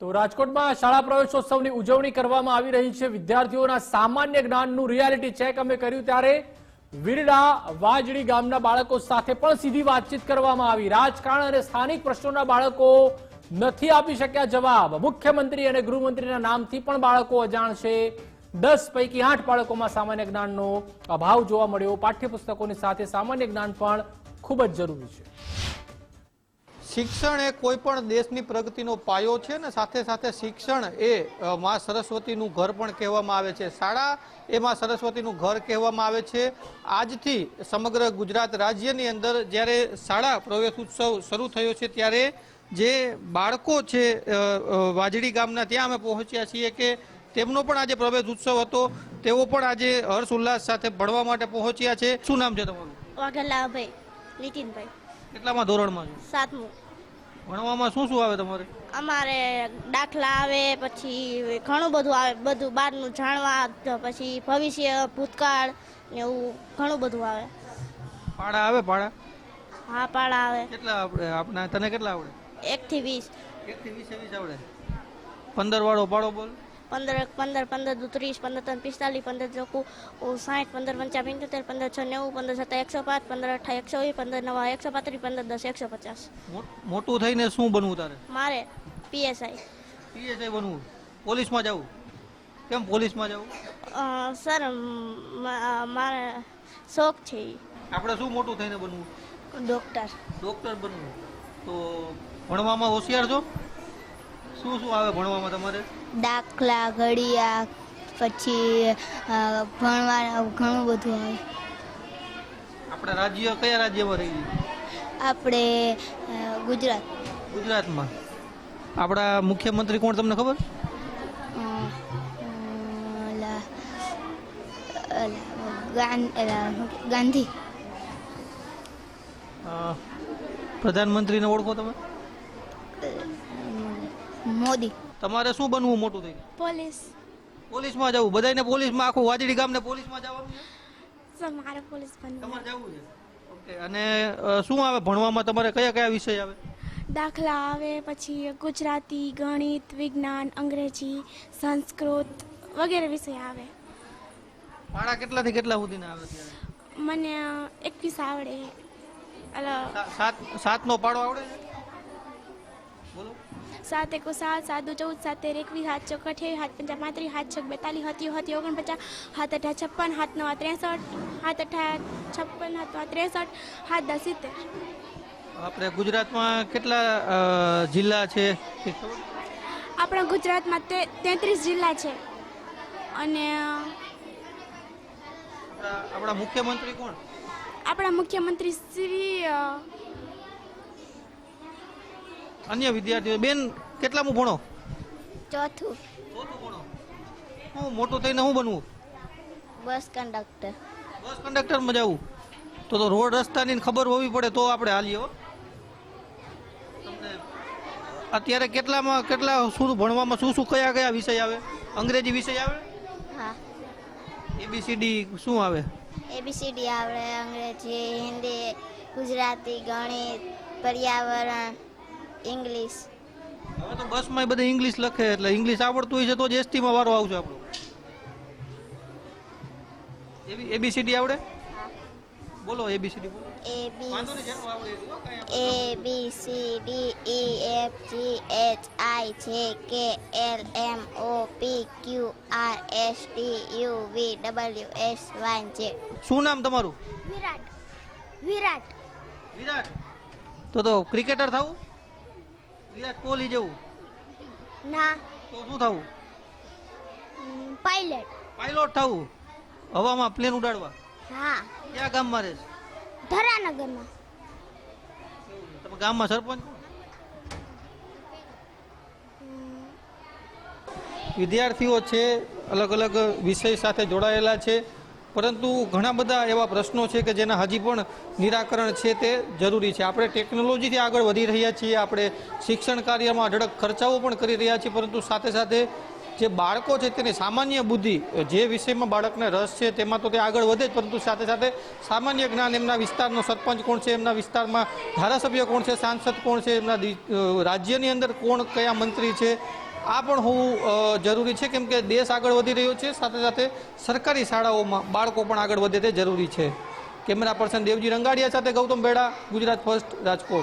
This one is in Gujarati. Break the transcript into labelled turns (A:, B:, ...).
A: તો રાજકોટમાં શાળા પ્રવેશોત્સવની ઉજવણી કરવામાં આવી રહી છે. વિદ્યાર્થીઓના સામાન્ય જ્ઞાનનું રિયાલિટી ચેક અમે કર્યું ત્યારે વિરડા વાજડી ગામના બાળકો સાથે પણ સીધી વાતચીત કરવામાં આવી. રાજકારણ અને સ્થાનિક પ્રશ્નોના બાળકો નથી આપી શક્યા જવાબ. મુખ્યમંત્રી અને ગૃહમંત્રીના નામથી પણ બાળકો અજાણ છે દસ પૈકી આઠ બાળકોમાં સામાન્ય જ્ઞાનનો અભાવ જોવા મળ્યો. પાઠ્યપુસ્તકોની સાથે સામાન્ય જ્ઞાન પણ ખૂબ જ જરૂરી છે.
B: શિક્ષણ એ કોઈ પણ દેશની પ્રગતિનો પાયો છે ને સાથે સાથે શિક્ષણ એ માં સરસ્વતીનું ઘર પણ કહેવામાં આવે છે. શાળા એ માં સરસ્વતીનું ઘર કહેવામાં આવે છે. આજથી સમગ્ર ગુજરાત રાજ્યની અંદર જ્યારે શાળા પ્રવેશ ઉત્સવ શરૂ થયો છે ત્યારે જે બાળકો છે વાજડી ગામના ત્યાં અમે પહોંચ્યા છીએ કે તેમનો પણ આજે પ્રવેશ ઉત્સવ હતો. તેઓ પણ આજે હર્ષ ઉલ્લાસ સાથે ભણવા માટે પહોંચ્યા છે. શું નામ છે તમારું?
C: વાઘેલાભાઈ નીતિનભાઈ.
B: કેટલામાં ધોરણમાં
C: સાતમું.
B: ભણવામાં શું શું આવે તમારે?
C: અમારે દાખલા આવે પછી ઘણું બધું આવે બધું બહારનું જાણવા પછી ભવિષ્ય ભૂતકાળ ને એવું ઘણું બધું આવે.
B: પાડા આવે પાડા?
C: હા પાડા આવે.
B: કેટલા આપણે આપના તને કેટલા આવડે?
C: એકથી વીસ.
B: એક થી વીસ વીસ આવડે. પંદર વાળો પાડો બોલ.
C: પંદર પંદર પંદર દુ ત્રીસ પંદર ત્રણ પિસ્તાલીસ પંદર ચોખ્ખું સાઠ પંદર પંચા પંચોતેર પંદર છ નેવું પંદર સત્તા એકસો પાંચ પંદર અઠા એકસો વીસ પંદર નવા એકસો પાંત્રીસ પંદર દસ એકસો પચાસ.
B: મોટું થઈને શું બનવું તારે?
C: મારે પીએસઆઈ
B: પીએસઆઈ બનવું. પોલીસમાં જવું? કેમ પોલીસમાં જવું?
C: સર મારે શોખ છે
B: આપણે શું મોટું થઈને બનવું?
C: ડૉક્ટર.
B: ડોક્ટર બનવું. તો ભણવામાં હોશિયાર છો? શું શું આવે ભણવામાં તમારે?
D: દાખલા ઘડિયા પછી ભણવા ઘણું બધું આવે.
B: આપણે રાજ્ય કયા રાજ્યમાં રહીએ
D: આપણે ગુજરાત.
B: ગુજરાતમાં. આપણા મુખ્યમંત્રી કોણ તમને ખબર?
D: ગાંધી.
B: પ્રધાનમંત્રીને ઓળખો તમે?
D: મોદી.
B: તમારે શું બનવું મોટું થઈને
C: પોલીસ.
B: પોલીસમાં જવું? બધાને પોલીસમાં? આખું વાજડી ગામને પોલીસમાં જવાનું છે?
C: સર મારે પોલીસ બનવું
B: તમારે જવું છે? ઓકે અને શું આવે? ભણવામાં તમારે કયા કયા વિષય આવે?
E: દાખલા આવે પછી ગુજરાતી ગણિત વિજ્ઞાન અંગ્રેજી સંસ્કૃત વગેરે વિષય આવે.
B: પાડા કેટલાથી કેટલા સુધીના આવે ત્યારે
E: મને એકવીસ આવડે.
B: સાત સાતનો પાડો આવડે બોલો.
E: સાત એકો સાત સાત દુ ચૌદ સાત તેર એકવીસ સાત ચોક અઠ્યાવીસ સાત પંચા પાંત્રીસ સાત છક બેતાલીસ હતી હતી ઓગણપચાસ સાત અઠા છપ્પન સાત નવા ત્રેસઠ સાત અઠા છપ્પન સાત નવા ત્રેસઠ સાત દસ સિત્તેર.
B: આપણે ગુજરાતમાં કેટલા જિલ્લા છે?
E: આપણા ગુજરાતમાં તેત્રીસ જિલ્લા છે. અને
B: આપણા મુખ્યમંત્રી કોણ?
E: આપણા મુખ્યમંત્રી શ્રી
B: અન્ય વિદ્યાર્થીઓ બેન કેટલામું ભણો?
D: ચોથું.
B: ચોથું ભણો. હું મોટું થઈને હું બનવું?
D: બસ કંડક્ટર.
B: બસ કંડક્ટરમાં જવું તો તો રોડ રસ્તાની ખબર હોવી પડે તો આપણે હાલીએ તમને અત્યારે કેટલામાં કેટલા શું ભણવામાં શું શું કયા કયા વિષય આવે? અંગ્રેજી વિષય આવે?
D: હા.
B: એબીસીડી શું આવે?
D: એબીસીડી આવડે અંગ્રેજી હિન્દી ગુજરાતી ગણિત પર્યાવરણ. ઇંગ્લિશ
B: હવે તો બસમાં બધા ઇંગ્લિશ લખે એટલે ઇંગ્લિશ આવડતું હોય છે તો જ એસટીમાં વારો આવશે આપણો. એબી એબીસીડી આવડે? બોલો એબીસીડી બોલો.
D: A B A B C D E F G H I J K L M O P Q R S T U V W S Y J
B: શું નામ તમારું?
D: વિરાટ. વિરાટ.
B: વિરાટ. તો તો ક્રિકેટર થવું? વિરાટ કોહલી જેવું.
D: ના.
B: તો શું થવું?
D: પાયલટ
B: પાયલોટ થવું. હવામાં પ્લેન ઉડાડવા.
D: હા.
B: ક્યાં ગામમાં રહે છે?
D: ધરાનગરમાં.
B: તમે ગામમાં સરપંચ વિદ્યાર્થીઓ છે અલગ અલગ વિષય સાથે જોડાયેલા છે. પરંતુ ઘણા બધા એવા પ્રશ્નો છે કે જેના હજી પણ નિરાકરણ છે તે જરૂરી છે. આપણે ટેકનોલોજીથી આગળ વધી રહ્યા છીએ, આપણે શિક્ષણ કાર્યમાં અઢળક ખર્ચાઓ પણ કરી રહ્યા છીએ, પરંતુ સાથે સાથે જે બાળકો છે તેની સામાન્ય બુદ્ધિ, જે વિષયમાં બાળકને રસ છે તેમાં તો તે આગળ વધે જ, પરંતુ સાથે સાથે સામાન્ય જ્ઞાન એમના વિસ્તારનો સરપંચ કોણ છે, એમના વિસ્તારમાં ધારાસભ્ય કોણ છે, સાંસદ કોણ છે, એમના રાજ્યની અંદર કોણ કયા મંત્રી છે આ પણ હોવું જરૂરી છે, કેમ કે દેશ આગળ વધી રહ્યો છે, સાથે સાથે સરકારી શાળાઓમાં બાળકો પણ આગળ વધે તે જરૂરી છે. કેમેરા પર્સન દેવજી રંગાડિયા સાથે ગૌતમ બેડા, ગુજરાત ફર્સ્ટ, રાજકોટ.